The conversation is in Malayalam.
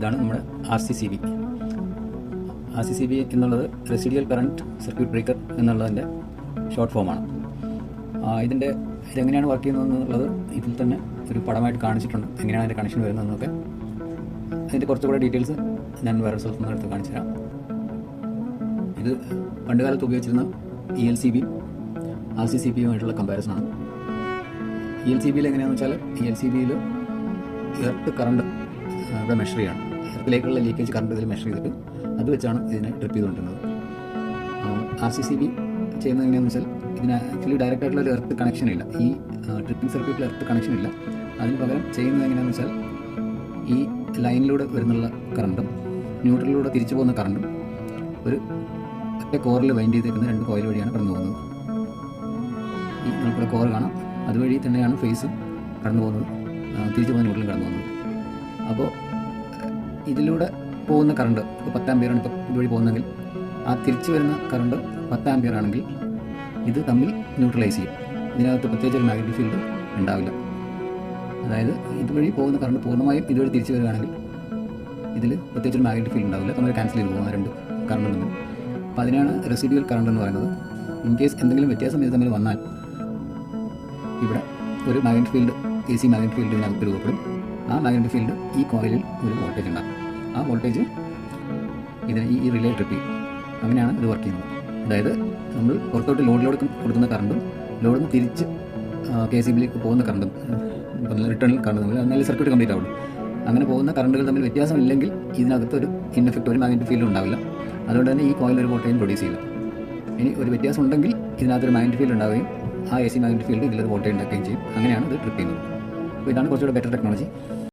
ഇതാണ് നമ്മുടെ R C C B R C C B എന്നുള്ളത് റെസിഡിയൽ കറണ്ട് സർക്യൂട്ട് ബ്രേക്കർ എന്നുള്ളതിന്റെ ഷോർട്ട് ഫോമാണ് ഇതിന്റെ ഇതെങ്ങനെയാണ് വർക്ക് ചെയ്യുന്നത് എന്നുള്ളത് ഇതിൽ തന്നെ ഒരു പടമായിട്ട് കാണിച്ചിട്ടുണ്ട്. എങ്ങനെയാണ് അതിന്റെ കണക്ഷൻ വരുന്നതെന്നൊക്കെ. അതിന്റെ കുറച്ചുകൂടെ ഡീറ്റെയിൽസ് ഞാൻ വേറെ സ്ഥലത്ത് നിന്ന് എടുത്ത് കാണിച്ചു തരാം. ഇത് പണ്ട് കാലത്ത് ഉപയോഗിച്ചിരുന്ന ഇ എൽ സി ബിയും ആർ സി സി ബിയുമായിട്ടുള്ള കമ്പാരിസണാണ് ഇ എൽ സി ബിയിൽ എങ്ങനെയാണെന്ന് വെച്ചാൽ ഇ എൽ സി ബിയിൽ എർത്ത് കറണ്ട് ഇവിടെ മെഷർ എർത്തിലേക്കുള്ള ലീക്കേജ് കറണ്ട് ഇതിൽ മെഷർ ചെയ്തിട്ട് അത് വെച്ചാണ് ഇതിനെ ട്രിപ്പ് ചെയ്തുകൊണ്ടിരുന്നത്. ആർ സി സി ബി ചെയ്യുന്നത് എങ്ങനെയാണെന്ന് വെച്ചാൽ ഇതിന് ആക്ച്വലി ഡയറക്റ്റ് ആയിട്ടുള്ള ഒരു എർത്ത് കണക്ഷൻ ഇല്ല. ഈ ട്രിപ്പിംഗ് സർക്യൂട്ടിൽ എർത്ത് കണക്ഷൻ ഇല്ല. അതിന് പകരം ചെയ്യുന്നത് എങ്ങനെയാണെന്ന് വെച്ചാൽ ഈ ലൈനിലൂടെ വരുന്നുള്ള കറണ്ടും ന്യൂട്രലിലൂടെ തിരിച്ചു പോകുന്ന കറണ്ടും ഒരു ഒറ്റ കോറിൽ വൈൻഡ് ചെയ്തിരിക്കുന്ന രണ്ട് കോയിൽ വഴിയാണ് കടന്നു പോകുന്നത്. ഈ നമുക്കിവിടെ കോർ കാണാം. അതുവഴി തന്നെയാണ് ഫേസ് കടന്നു പോകുന്നത്. തിരിച്ചു പോകുന്ന ന്യൂട്രലും കടന്നു പോകുന്നത്. അപ്പോൾ ഇതിലൂടെ പോകുന്ന കറണ്ട് ഇപ്പോൾ പത്ത് പേരാണ് ഇപ്പോൾ ഇതുവഴി പോകുന്നതെങ്കിൽ. ആ തിരിച്ചു വരുന്ന കറണ്ട് പത്ത് പേരാണെങ്കിൽ ഇത് തമ്മിൽ ന്യൂട്രലൈസ് ചെയ്യും. ഇതിനകത്ത് പ്രത്യേകിച്ച് ഒരു മാഗ്നറ്റിക് ഫീൽഡ് ഉണ്ടാവില്ല. അതായത് ഇതുവഴി പോകുന്ന കറണ്ട് പൂർണമായും ഇതുവഴി തിരിച്ചു വരികയാണെങ്കിൽ ഇതിൽ പ്രത്യേകിച്ച് ഒരു മാഗ്നറ്റിക് ഫീൽഡ് ഉണ്ടാവില്ല. തമ്മിൽ ക്യാൻസൽ ചെയ്ത് പോകുന്ന രണ്ട് കറണ്ട് തമ്മിൽ. അപ്പോൾ അതിനാണ് റെസിഡ്യൂവൽ കറണ്ട് എന്ന് പറയുന്നത്. ഇൻ കേസ് എന്തെങ്കിലും വ്യത്യാസം ഇത് തമ്മിൽ വന്നാൽ ഇവിടെ ഒരു magnetic field A C magnetic field ഇതിനകത്ത് രൂപപ്പെടും. ആ മാഗ്നറ്റിക് ഫീൽഡ് ഈ കോയിലിൽ ഒരു വോൾട്ടേജ് ഉണ്ടാകും. ആ വോൾട്ടേജ് ഇതിന് ഈ റിലേ ട്രിപ്പ് ചെയ്യും. അങ്ങനെയാണ് ഇത് വർക്ക് ചെയ്യുന്നത്. അതായത് നമ്മൾ പുറത്തോട്ട് ലോഡിലോട് കൊടുക്കുന്ന കറണ്ടും ലോഡിൽ നിന്ന് തിരിച്ച് കെ സി ബിയിലേക്ക് പോകുന്ന കറണ്ടും റിട്ടേണിൽ കറണ്ട് തമ്മിൽ നല്ല സർക്യൂട്ട് കംപ്ലീറ്റ് ആവുള്ളൂ. അങ്ങനെ പോകുന്ന കറണ്ടുകൾ തമ്മിൽ വ്യത്യാസമില്ലെങ്കിൽ ഇതിനകത്ത് ഒരു ഇൻഎഫക്റ്റ് ഒരു മാഗ്നറ്റിക് ഫീൽഡ് ഉണ്ടാവില്ല. അതുകൊണ്ട് തന്നെ ഈ കോയിൽ ഒരു വോൾട്ടേജ് പ്രൊഡ്യൂസ് ചെയ്യില്ല. ഇനി ഒരു വ്യത്യാസം ഉണ്ടെങ്കിൽ ഇതിനകത്തൊരു മാഗ്നറ്റിക് ഫീൽഡ് ഉണ്ടാവുകയും ആ എ സി മാഗ്നറ്റിക് ഫീൽഡ് ഇതിലൊരു വോൾട്ടേജ് ഉണ്ടാക്കുകയും ചെയ്യും. അങ്ങനെയാണ് ഇത് ട്രിപ്പ് ചെയ്യുന്നത്. അപ്പോൾ ഇതാണ് കുറച്ചുകൂടെ ബെറ്റർ ടെക്നോളജി